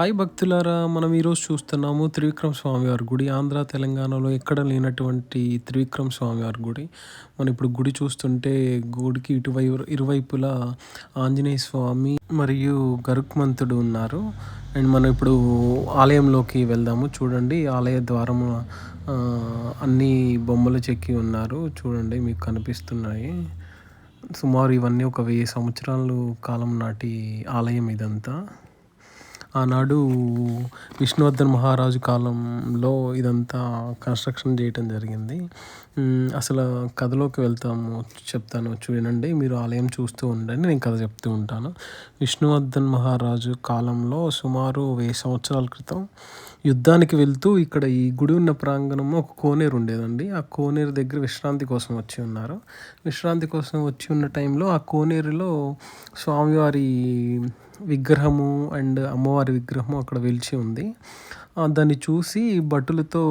Hi భక్తులారా మనం ఈరోజు చూస్తున్నాము త్రివిక్రమ స్వామివారి గుడి. ఆంధ్ర తెలంగాణలో ఎక్కడ లేనటువంటి త్రివిక్రమ స్వామివారి గుడి. మనం ఇప్పుడు గుడి చూస్తుంటే గుడికి ఇటువైపు ఇరువైపులా ఆంజనేయ స్వామి మరియు గరుక్మంతుడు ఉన్నారు. అండ్ మనం ఇప్పుడు ఆలయంలోకి వెళ్దాము. చూడండి ఆలయ ద్వారము అన్ని బొమ్మలు చెక్కి ఉన్నారు. చూడండి మీకు కనిపిస్తున్నాయి. సుమారు ఇవన్నీ ఒక వెయ్యి సంవత్సరాలు కాలం నాటి ఆలయం ఇదంతా. ఆనాడు విష్ణువర్ధన్ మహారాజు కాలంలో ఇదంతా కన్స్ట్రక్షన్ చేయటం జరిగింది. అసలు కథలోకి వెళ్తాము చెప్తాను చూడండి మీరు ఆలయం చూస్తూ ఉండండి నేను కథ చెప్తూ ఉంటాను. విష్ణువర్ధన్ మహారాజు కాలంలో సుమారు వెయ్యి సంవత్సరాల క్రితం యుద్ధానికి వెళ్తూ ఇక్కడ ఈ గుడి ఉన్న ప్రాంగణంలో ఒక కోనేరు ఉండేదండి. ఆ కోనేరు దగ్గర విశ్రాంతి కోసం వచ్చి ఉన్నారు. విశ్రాంతి కోసం వచ్చి ఉన్న టైంలో ఆ కోనేరులో స్వామివారి విగ్రహము అండ్ అమ్మవారి విగ్రహము అక్కడ వెలిచి ఉంది. దాన్ని చూసి బట్టలతో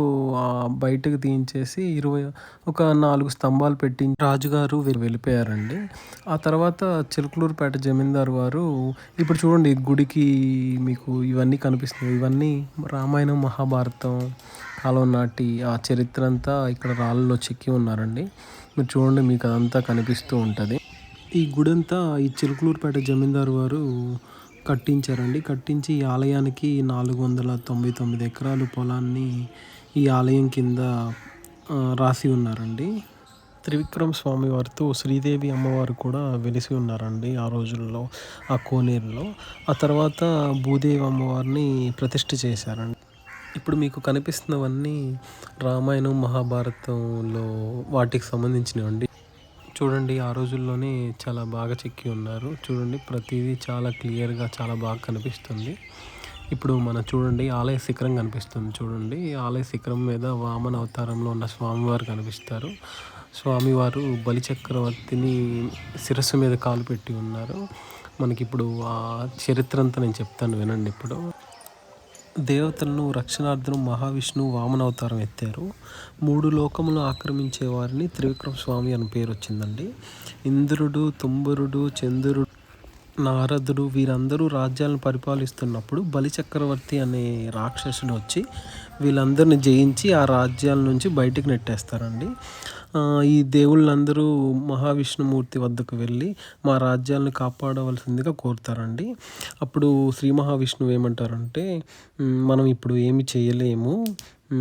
బయటకు తీయించేసి ఇరవై ఒక నాలుగు స్తంభాలు పెట్టి రాజుగారు వీరు వెళ్ళిపోయారండి. ఆ తర్వాత చిలుకలూరుపేట జమీందారు వారు ఇప్పుడు చూడండి గుడికి మీకు ఇవన్నీ కనిపిస్తున్నాయి. ఇవన్నీ రామాయణం మహాభారతం కాలం నాటి ఆ చరిత్ర అంతా ఇక్కడ రాళ్ళలో చెక్కి ఉన్నారండి. మీరు చూడండి మీకు అదంతా కనిపిస్తూ ఉంటుంది. ఈ గుడంతా ఈ చిలుకలూరుపేట జమీందారు వారు కట్టించారండి. కట్టించి ఈ ఆలయానికి నాలుగు వందల తొంభై తొమ్మిది ఎకరాలు పొలాన్ని ఈ ఆలయం కింద రాసి ఉన్నారండి. త్రివిక్రమ స్వామి వారితో శ్రీదేవి అమ్మవారు కూడా వెలిసి ఉన్నారండి ఆ రోజుల్లో ఆ కోనేరులో. ఆ తర్వాత భూదేవి అమ్మవారిని ప్రతిష్ఠ చేశారండి. ఇప్పుడు మీకు కనిపిస్తున్నవన్నీ రామాయణం మహాభారతంలో వాటికి సంబంధించినవండి. చూడండి ఆ రోజుల్లోనే చాలా బాగా చెక్కి ఉన్నారు. చూడండి ప్రతిదీ చాలా క్లియర్గా చాలా బాగా కనిపిస్తుంది. ఇప్పుడు మనం చూడండి ఆలయ శిఖరం కనిపిస్తుంది చూడండి. ఆలయ శిఖరం మీద వామన అవతారంలో ఉన్న స్వామివారు కనిపిస్తారు. స్వామివారు బలిచక్రవర్తిని శిరస్సు మీద కాలు పెట్టి ఉన్నారు. మనకి ఇప్పుడు ఆ చరిత్ర అంతా నేను చెప్తాను వినండి ఇప్పుడు. దేవతలను రక్షణార్థం మహావిష్ణువు వామనవతారం ఎత్తారు. మూడు లోకములు ఆక్రమించే వారిని త్రివిక్రమ స్వామి అని పేరు వచ్చిందండి ఇంద్రుడు తుంబురుడు చంద్రుడు నారదుడు వీరందరూ రాజ్యాలను పరిపాలిస్తున్నప్పుడు బలిచక్రవర్తి అనే రాక్షసుడు వచ్చి వీళ్ళందరిని జయించి ఆ రాజ్యాల నుంచి బయటికి నెట్టేస్తారండి. ఈ దేవుళ్ళందరూ మహావిష్ణుమూర్తి వద్దకు వెళ్ళి మా రాజ్యాలను కాపాడవలసిందిగా కోరుతారండి. అప్పుడు శ్రీ మహావిష్ణువు ఏమంటారంటే మనం ఇప్పుడు ఏమి చేయలేము.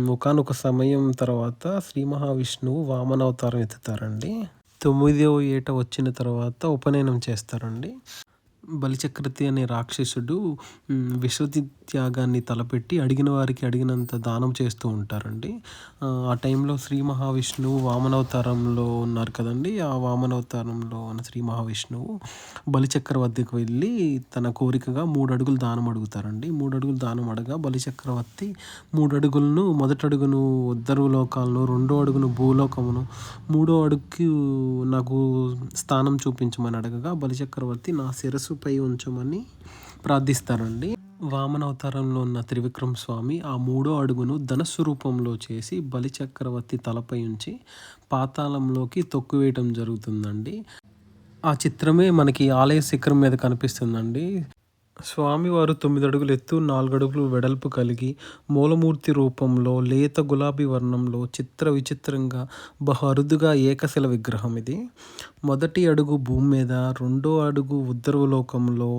ఒకనొక సమయం తర్వాత శ్రీ మహావిష్ణువు వామనవతారం ఎత్తుతారండి. తొమ్మిదవ ఏట వచ్చిన తర్వాత ఉపనయనం చేస్తారండి. బలిచక్రతి అనే రాక్షసుడు విశ్వతి త్యాగాన్ని తలపెట్టి అడిగిన వారికి అడిగినంత దానం చేస్తూ ఉంటారండి. ఆ, టైంలో శ్రీ మహావిష్ణువు వామనవతారంలో ఉన్నారు కదండి. ఆ వామనవతారంలో ఉన్న శ్రీ మహావిష్ణువు బలిచక్రవర్తికి వెళ్ళి తన కోరికగా మూడు అడుగులు దానం అడుగుతారండి. మూడు అడుగులు దానం అడగా బలిచక్రవర్తి మూడు అడుగులను మొదటి అడుగును ఉద్దరు లోకాలను రెండో అడుగును భూలోకమును మూడో అడుగుకి నాకు స్థానం చూపించమని అడగగా బలిచక్రవర్తి నా పై ఉంచమని ప్రార్థిస్తారండి వామన అవతారంలో ఉన్న త్రివిక్రమ స్వామి ఆ మూడో అడుగును ధనస్సు రూపంలో చేసి బలిచక్రవర్తి తలపై ఉంచి పాతాళంలోకి తొక్కువేయటం జరుగుతుందండి. ఆ చిత్రమే మనకి ఆలయ శిఖరం మీద కనిపిస్తుందండి. స్వామివారు తొమ్మిది అడుగులు ఎత్తు నాలుగడుగులు వెడల్పు కలిగి మూలమూర్తి రూపంలో లేత గులాబీ వర్ణంలో చిత్ర విచిత్రంగా బహు అరుదుగా ఏకశిల విగ్రహం ఇది. మొదటి అడుగు భూమి మీద రెండో అడుగు ఉద్దరవలోకంలో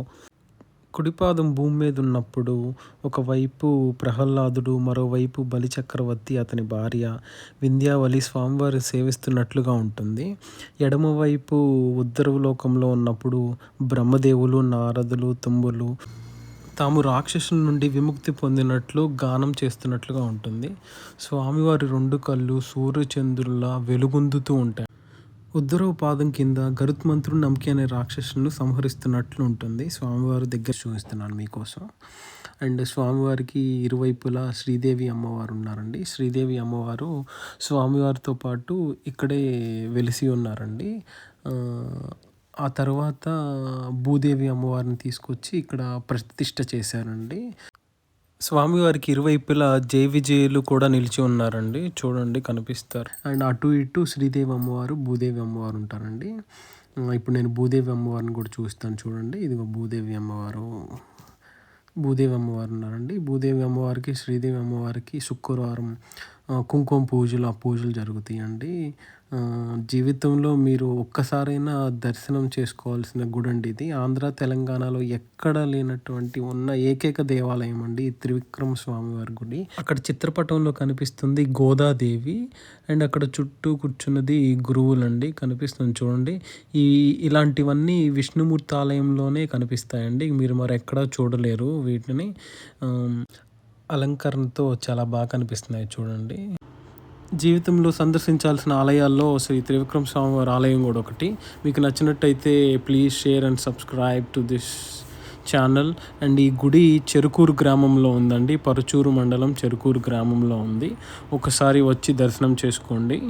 కుడిపాదం భూమి మీద ఉన్నప్పుడు ఒకవైపు ప్రహ్లాదుడు మరోవైపు బలిచక్రవర్తి అతని భార్య వింధ్యావళి స్వామివారి సేవిస్తున్నట్లుగా ఉంటుంది. ఎడమవైపు ఉత్తరలోకంలో ఉన్నప్పుడు బ్రహ్మదేవులు నారదులు తుంబులు తాము రాక్షసుల నుండి విముక్తి పొందినట్లు గానం చేస్తున్నట్లుగా ఉంటుంది. స్వామివారి రెండు కళ్ళు సూర్యచంద్రుల్లా వెలుగొందుతూ ఉంటాయి. ఉద్దరవ పాదం కింద గరుత్మంతుడు నమ్కి అనే రాక్షసులను సంహరిస్తున్నట్లు ఉంటుంది. స్వామివారి దగ్గర చూపిస్తున్నాను మీకోసం. అండ్ స్వామివారికి ఇరువైపులా శ్రీదేవి అమ్మవారు ఉన్నారండి. శ్రీదేవి అమ్మవారు స్వామివారితో పాటు ఇక్కడే వెలిసి ఉన్నారండి. ఆ, తర్వాత భూదేవి అమ్మవారిని తీసుకొచ్చి ఇక్కడ ప్రతిష్ట చేశారండి. స్వామివారికి ఇరువైపులా జై విజయులు కూడా నిలిచి ఉన్నారండి. చూడండి కనిపిస్తారు. అండ్ అటు ఇటు శ్రీదేవి అమ్మవారు భూదేవి అమ్మవారు ఉంటారండి. ఇప్పుడు నేను భూదేవి అమ్మవారిని కూడా చూస్తాను చూడండి. ఇదిగో భూదేవి అమ్మవారు భూదేవి అమ్మవారు ఉన్నారండి. భూదేవి అమ్మవారికి శ్రీదేవి అమ్మవారికి శుక్రవారం కుంకుమ పూజలు ఆ పూజలు జరుగుతాయండి. జీవితంలో మీరు ఒక్కసారైనా దర్శనం చేసుకోవాల్సిన గుడి అండి ఇది. ఆంధ్ర తెలంగాణలో ఎక్కడ లేనటువంటి ఉన్న ఏకైక దేవాలయం అండి త్రివిక్రమ స్వామి వారి గుడి. అక్కడ చిత్రపటంలో కనిపిస్తుంది గోదాదేవి అండ్ అక్కడ చుట్టూ కూర్చున్నది గురువులండి. కనిపిస్తుంది చూడండి. ఈ ఇలాంటివన్నీ విష్ణుమూర్తి ఆలయంలోనే కనిపిస్తాయండి. మీరు మరి ఎక్కడా చూడలేరు వీటిని. అలంకరణతో చాలా బాగా కనిపిస్తున్నాయి చూడండి. జీవితంలో సందర్శించాల్సిన ఆలయాల్లో శ్రీ త్రివిక్రమ స్వామి వారి ఆలయం కూడా ఒకటి. మీకు నచ్చినట్టయితే please share and subscribe to this channel and ఈ గుడి చెరుకూరు గ్రామంలో ఉందండి. పరుచూరు మండలం చెరుకూరు గ్రామంలో ఉంది. ఒకసారి వచ్చి దర్శనం చేసుకోండి.